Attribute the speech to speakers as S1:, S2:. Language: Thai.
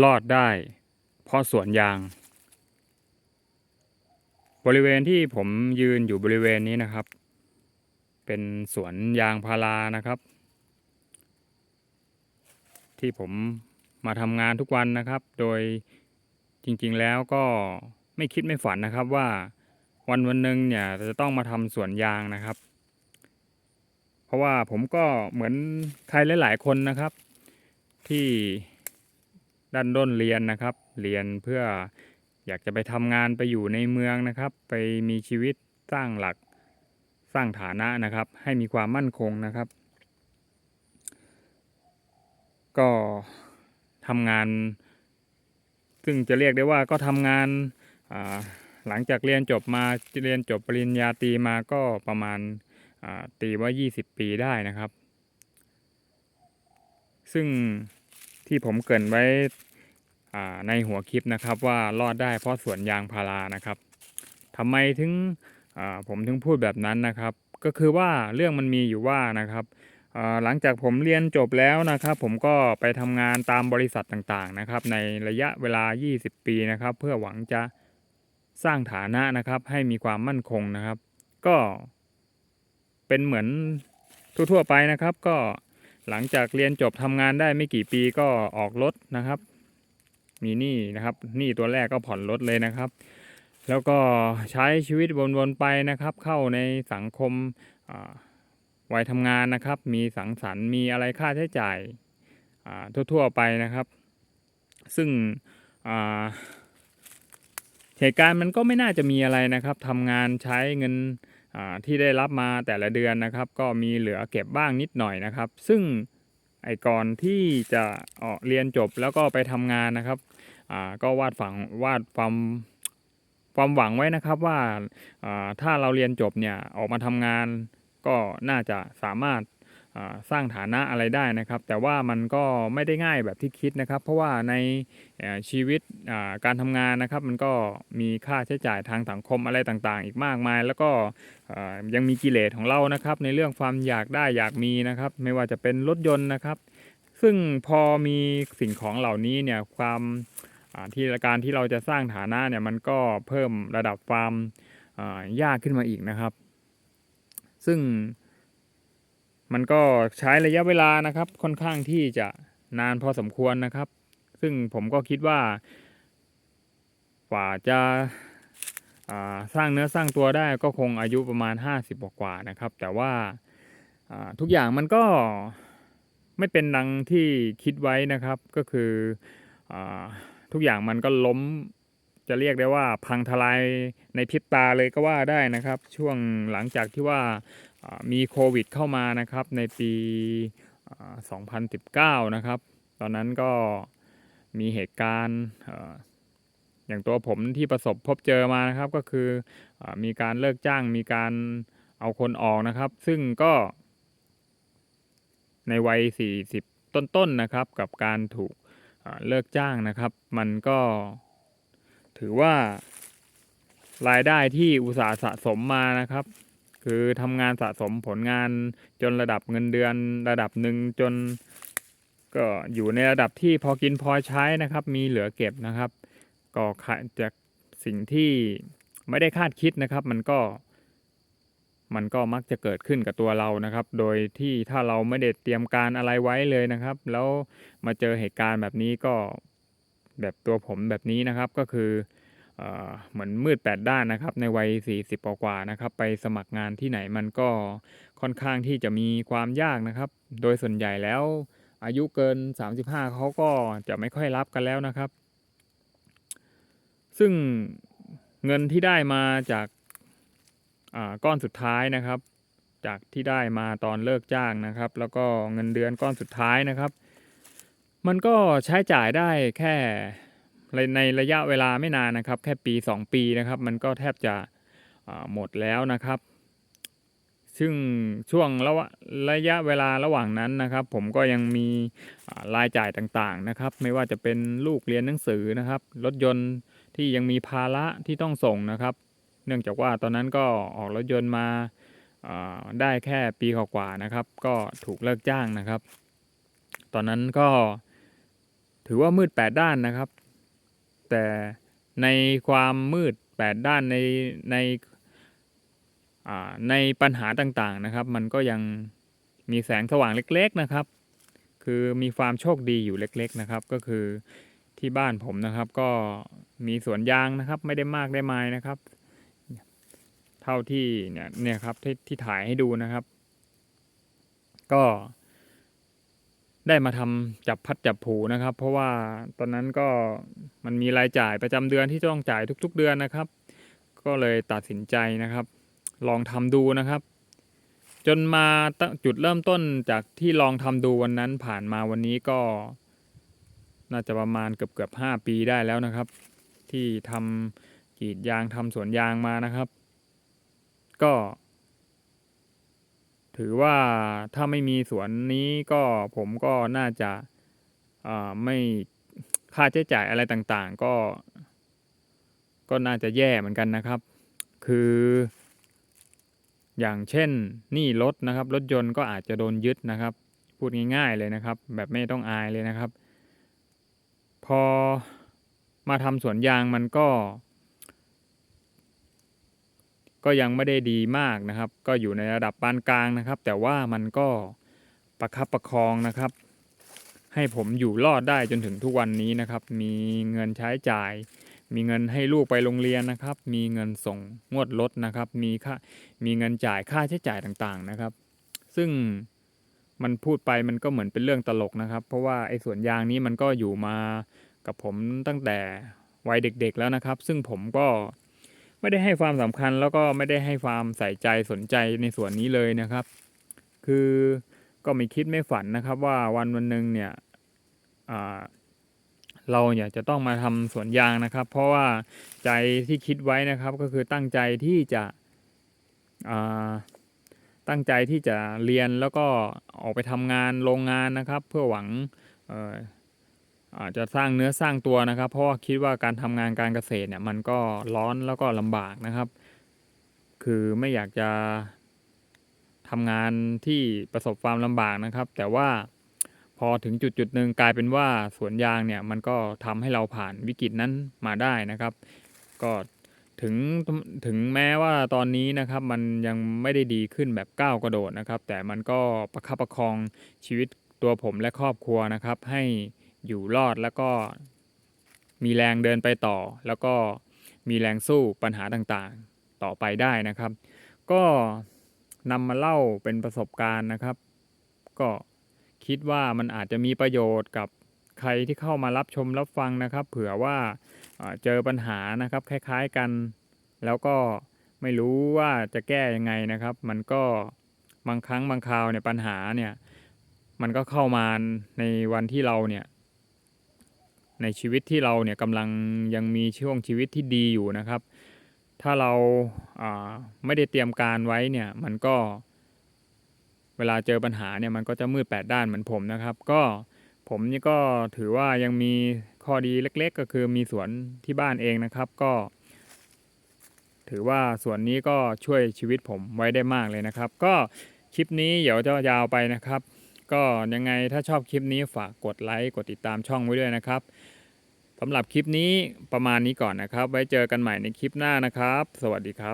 S1: รอดได้ เพราะสวนยาง บริเวณที่ผมยืนอยู่บริเวณนี้นะครับ เป็นสวนยางพารานะครับ ที่ผมมาทำงานทุกวันนะครับ โดยจริงๆแล้วก็ไม่คิดไม่ฝันนะครับว่าวันวันหนึ่งเนี่ยจะต้องมาทำสวนยางนะครับ เพราะว่าผมก็เหมือนใครหลาย ๆ คนนะครับ ที่ ด้านด้นเรียนนะครับ เรียนเพื่ออยากจะไปทำงานไปอยู่ในเมืองนะครับ ไปมีชีวิตสร้างหลักสร้างฐานะนะครับ ให้มีความมั่นคงนะครับ ก็ทำงาน ซึ่งจะเรียกได้ว่าก็ทำงานหลังจากเรียนจบมาเรียนจบปริญญาตรีมาก็ประมาณอ่าตีว่า 20 ปีได้นะครับ ซึ่ง ที่ผมเกินไว้ในหัวคลิปนะครับว่ารอดได้เพราะสวนยางพารานะครับทำไมถึงผมถึงพูดแบบนั้นนะครับ ก็คือว่าเรื่องมันมีอยู่ว่านะครับหลังจากผมเรียนจบแล้วนะครับ ผมก็ไปทำงานตามบริษัทต่างๆนะครับ ในระยะเวลา 20 ปีนะครับ เพื่อหวังจะสร้างฐานะนะครับ ให้มีความมั่นคงนะครับ ก็เป็นเหมือนทั่วๆไปนะครับ ก็ หลังจากเรียนจบทำงานได้ไม่กี่ปีก็ออกรถนะครับ มีหนี้นะครับหนี้ตัวแรกก็ผ่อนรถเลยนะครับ แล้วก็ใช้ชีวิตวนๆไปนะครับ เข้าในสังคมวัยทำงานนะครับ มีสังสรรค์มีอะไรค่าใช้จ่ายทั่วๆไปนะครับ ซึ่งเหตุการณ์มันก็ไม่น่าจะมีอะไรนะครับทำงานใช้เงิน ที่ได้รับมาแต่ละเดือนนะครับ ก็มีเหลือเก็บบ้างนิดหน่อยนะครับ ซึ่งไอ้ก่อนที่จะออกเรียนจบแล้วก็ไปทำงานนะครับก็วาดฝังวาดความความหวังไว้นะครับว่าาถ้าเราเรียนจบเนี่ยออกมาทำงานก็น่าจะสามารถ สร้างฐานะอะไรได้นะครับ แต่ว่ามันก็ไม่ได้ง่ายแบบที่คิดนะครับ เพราะว่าในชีวิตการทำงานนะครับ มันก็มีค่าใช้จ่ายทางสังคมอะไรต่างๆ อีกมากมาย แล้วก็ยังมีกิเลสของเรานะครับ ในเรื่องความอยากได้อยากมีนะครับ ไม่ว่าจะเป็นรถยนต์นะครับ ซึ่งพอมีสิ่งของเหล่านี้เนี่ยความที่การที่เราจะสร้างฐานะเนี่ยมันก็เพิ่มระดับความยากขึ้นมาอีกนะครับ ซึ่ง มันก็ใช้ระยะเวลานะครับ ค่อนข้างที่จะนานพอสมควรนะครับ ซึ่งผมก็คิดว่า กว่าจะาสร้างเนื้อสร้างตัวได้ก็คงอายุประมาณ 50 กว่านะครับ แต่ว่าาทุกอย่างมันก็ไม่เป็นดังที่คิดไว้นะครับ ก็คืออทุกอย่างมันก็ล้มจะเรียกได้ว่าพังทลายในพริบตาเลยก็ว่าได้นะครับ ช่วงหลังจากที่ว่า มีโควิดเข้ามานะครับในปี 2019 นะครับ ตอนนั้นก็มีเหตุการณ์อย่างตัวผมที่ประสบพบเจอมานะครับก็คืออมีการเลิกจ้างมีการเอาคนออกนะครับ ซึ่งก็ในวัย 40 ต้นๆนะครับ กับการถูกเลิกจ้างนะครับ มันก็ถือว่ารายได้ที่อุตสาห์สะสมมานะครับ คือทำงานสะสมผลงานจนระดับเงินเดือนระดับหนึ่งจน ก็อยู่ในระดับที่พอกินพอใช้นะครับ มีเหลือเก็บนะครับ ก็ขาจากสิ่งที่ไม่ได้คาดคิดนะครับ มันก็ มันก็มักจะเกิดขึ้นกับตัวเรานะครับ โดยที่ถ้าเราไม่ได้เตรียมการอะไรไว้เลยนะครับ แล้วมาเจอเหตุการณ์แบบนี้ก็แบบตัวผมแบบนี้นะครับก็คือ เหมือนมืดแปดด้านนะครับ ในวัย 40 กว่านะครับ ไปสมัครงานที่ไหนมันก็ค่อนข้างที่จะมีความยากนะครับ โดยส่วนใหญ่แล้ว อายุเกิน 35 เขาก็จะไม่ค่อยรับกันแล้วนะครับ ซึ่งเงินที่ได้มาจากอ่าก้อนสุดท้ายนะครับ จากที่ได้มาตอนเลิกจ้างนะครับ แล้วก็เงินเดือนก้อนสุดท้ายนะครับ มันก็ใช้จ่ายได้แค่ ในระยะเวลาไม่นานนะครับ แค่ปี 2 ปีนะครับ มันก็แทบจะหมดแล้วนะครับ ซึ่งช่วงระวระยะเวลาระหว่างนั้นนะครับ ผมก็ยังมีรายจ่ายต่างๆนะครับ ไม่ว่าจะเป็นลูกเรียนหนังสือนะครับ รถยนต์ที่ยังมีภาระที่ต้องส่งนะครับ เนื่องจากว่าตอนนั้นก็ออกรถยนต์มาอ่าได้แค่ปีกว่าๆนะครับ ก็ถูกเลิกจ้างนะครับ ตอนนั้นก็ถือว่ามืดแปดด้านนะครับ แต่ในความมืดแปดด้านในในในปัญหาต่างๆนะครับ มันก็ยังมีแสงสว่างเล็ก ๆนะครับ คือมีความโชคดีอยู่เล็ก ๆนะครับ ก็คือที่บ้านผมนะครับ ก็มีสวนยางนะครับ ไม่ได้มากได้ไม้นะครับ เท่าที่เนี่ยเนี่ยครับที่ที่ถ่ายให้ดูนะครับ ก็ ได้มาทำจับพัดจับผูนะครับ เพราะว่าตอนนั้นก็มันมีรายจ่ายประจำเดือนที่ต้องจ่ายทุก ๆ เดือนนะครับ ก็เลยตัดสินใจนะครับ ลองทำดูนะครับ จนมาจุดเริ่มต้นจากที่ลองทำดูวันนั้นผ่านมาวันนี้ก็ น่าจะประมาณเกือบเกือบห้าปีได้แล้วนะครับ ที่ทำกรีดยางทำสวนยางมานะครับ ก็ ถือว่าถ้าไม่มีสวนนี้ก็ผมก็น่าจะไม่ค่าใช้จ่ายอะไรต่างๆ ก็ ก็น่าจะแย่เหมือนกันนะครับ คือ อย่างเช่นนี้รถนะครับ รถยนต์ก็อาจจะโดนยึดนะครับ พูดง่ายๆเลยนะครับ แบบไม่ต้องอายเลยนะครับ พอมาทำสวนยางมันก็ ก็ยังไม่ได้ดีมากนะครับ ก็อยู่ในระดับปานกลางนะครับ แต่ว่ามันก็ประคับประคองนะครับ ให้ผมอยู่รอดได้จนถึงทุกวันนี้นะครับ มีเงินใช้จ่าย มีเงินให้ลูกไปโรงเรียนนะครับ มีเงินส่งงวดรถนะครับ มีค่ามีเงินจ่ายค่าใช้จ่ายต่างๆนะครับ ซึ่งมันพูดไปมันก็เหมือนเป็นเรื่องตลกนะครับ เพราะว่าไอ้สวนยางนี้มันก็อยู่มากับผมตั้งแต่วัยเด็ก ๆ แล้วนะครับ ซึ่งผมก็ ไม่ได้ให้ความสำคัญแล้วก็ไม่ได้ให้ความใส่ใจสนใจในส่วนนี้เลยนะครับ คือก็ไม่คิดไม่ฝันนะครับ ว่าวันวันหนึ่งเนี่ยเราเนี่ยจะต้องมาทำสวนยางนะครับ เพราะว่าใจที่คิดไว้นะครับก็คือตั้งใจที่จะตั้งใจที่จะเรียนแล้วก็ออกไปทำงานโรงงานนะครับ เพื่อหวัง อาจจะสร้างเนื้อสร้างตัวนะครับ เพราะว่าคิดว่าการทำงานการเกษตรเนี่ยมันก็ร้อนแล้วก็ลำบากนะครับ คือไม่อยากจะทำงานที่ประสบความลำบากนะครับ แต่ว่าพอถึงจุดจุดหนึ่งกลายเป็นว่าสวนยางเนี่ยมันก็ทำให้เราผ่านวิกฤตนั้นมาได้นะครับ ก็ถึงถึงแม้ว่าตอนนี้นะครับมันยังไม่ได้ดีขึ้นแบบก้าวกระโดดนะครับ แต่มันก็ประคับประคองชีวิตตัวผมและครอบครัวนะครับ ให้ อยู่รอดแล้วก็มีแรงเดินไปต่อ แล้วก็มีแรงสู้ปัญหาต่างๆต่อไปได้นะครับ ก็นำมาเล่าเป็นประสบการณ์นะครับ ก็คิดว่ามันอาจจะมีประโยชน์กับใครที่เข้ามารับชมรับฟังนะครับ เผื่อว่าเจอปัญหานะครับคล้ายๆกัน แล้วก็ไม่รู้ว่าจะแก้ยังไงนะครับ มันก็บางครั้งบางคราวเนี่ยปัญหาเนี่ยมันก็เข้ามาในวันที่เราเนี่ย ในชีวิตที่เราเนี่ยกำลังยังมีช่วงชีวิตที่ดีอยู่นะครับ ถ้าเราาไม่ได้เตรียมการไว้เนี่ยมันก็เวลาเจอปัญหาเนี่ยมันก็จะมืดแปดด้านเหมือนผมนะครับ ก็ผมนี่ก็ถือว่ายังมีข้อดีเล็ก ๆ ก็คือมีสวนที่บ้านเองนะครับ ก็ ถือว่าสวนนี้ก็ช่วยชีวิตผมไว้ได้มากเลยนะครับ ก็คลิปนี้เดี๋ยวจะยาวไปนะครับ ก็ยังไงถ้าชอบคลิปนี้ฝากกดไลค์กดติดตามช่องไว้ด้วยนะครับสำหรับคลิปนี้ประมาณนี้ก่อนนะครับ ไว้เจอกันใหม่ในคลิปหน้านะครับ สวัสดีครับ